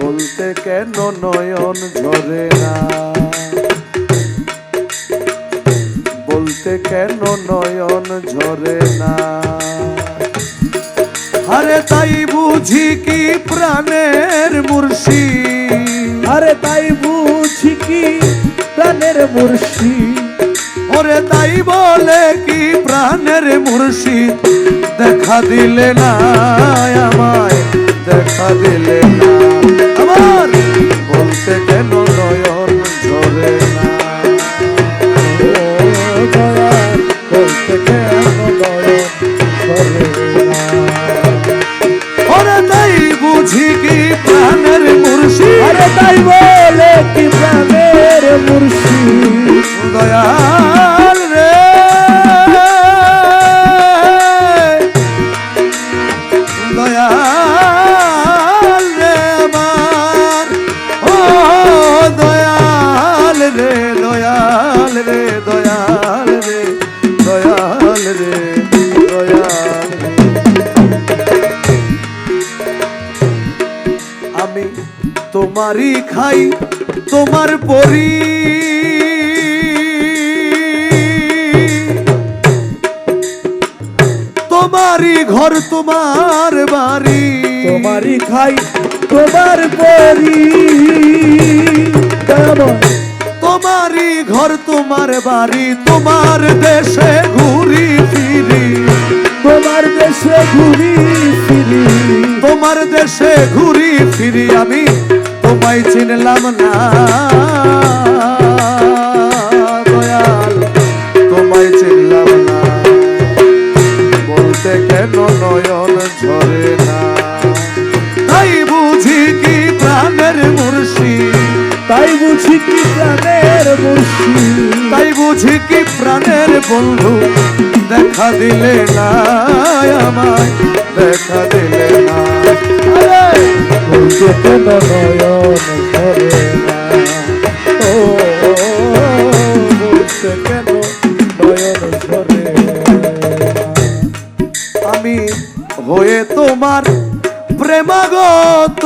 বলতে কেন নয়ন ঝরে না? বলতে কেন নয়ন ঝরে না? আরে তাই বুঝি কি প্রাণের মুর্শি? আরে তাই বুঝি কি প্রাণের মুর্শি? ওরে তাই বলে কি প্রাণের মুর্শি? দেখা দিলে না আমায়, দেখা দিলে না। Señor. আমি তোমারই খাই তোমার পরি। তোমারই ঘর তোমার বাড়ি। তোমারই খাই তোমার পরি। কেমন? তোমারই ঘর তোমার বাড়ি তোমার দেশে ঘুরি ফিরি। তোমার দেশে ঘুরি ফিরি। তোমার দেশে ঘুরি ফিরি আমি তোমায় চিনলাম না। দয়াল তোমায় চিনলাম না। বলতে কেন নয়ন ঝরে না? তাই বুঝি কি প্রাণের মুর্শি? তাই বুঝি কি প্রাণের মুর্শি? তাই বুঝি কি প্রাণের বন্ধু? দেখা দিলে না আমায় দেখা দিলে না কেন নয়ন ধরে না আমি হয়ে তোমার প্রেমাগত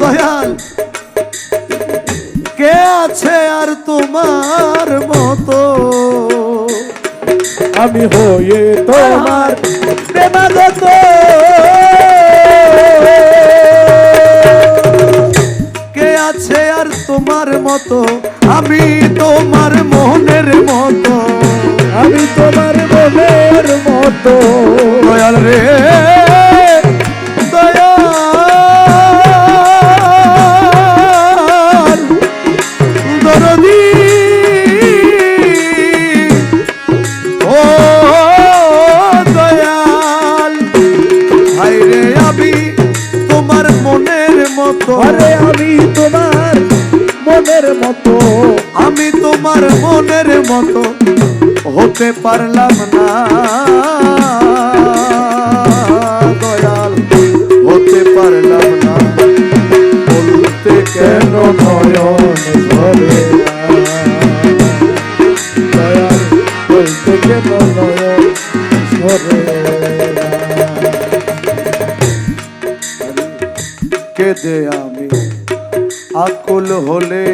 দয়াল কে আছে আর তোমার আমি হয়ে তোমার কে আছে আর তোমার মতো? আমি তোমার মনের মতো। আমি তোমার মনের মতো। রে। আরে আমি তোমার মনের মতো, আমি তোমার মনের মতো হতে পারলাম না। দয়াল, হতে পারলাম না। বলতে কেন ধরে। দয়াল, বলতে কেন ধরে কেঁদে আমি আকুল হলে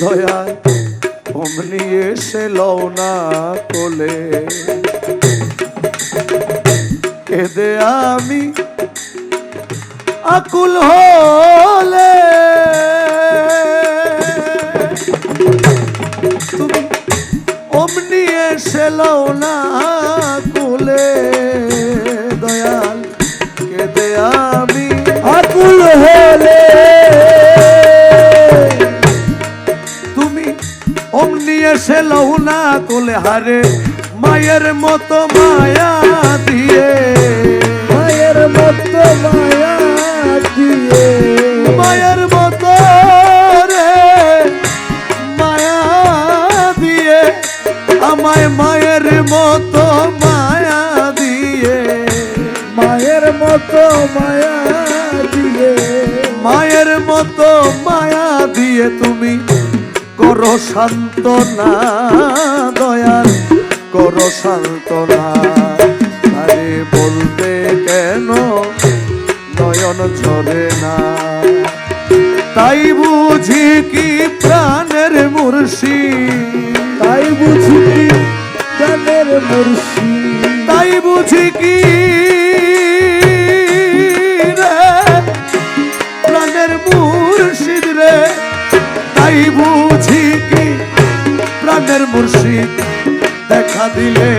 দয়া এসে লও না কোলে। কেঁদে আমি আকুল হলে তুমি অমনি এসে লও না কোলে। অমনি এসে লও না কোলে হারে মায়ের মতো মায়া দিয়ে। মায়ের মতো মায়া দিয়ে। মায়ের মতো রে মায়া দিয়ে। আমায় মায়ের মতো মায়া দিয়ে। মায়ের মতো মায়া দিয়ে। মায়ের মতো মায়া দিয়ে তুমি করো শান্ত না দয়াল করো শান্ত না আরে বলতে কেন নয়ন ঝরে না? তাই বুঝি কি প্রাণের মুর্শি? তাই বুঝি কি প্রাণের মুর্শি? তাই বুঝি কি তাই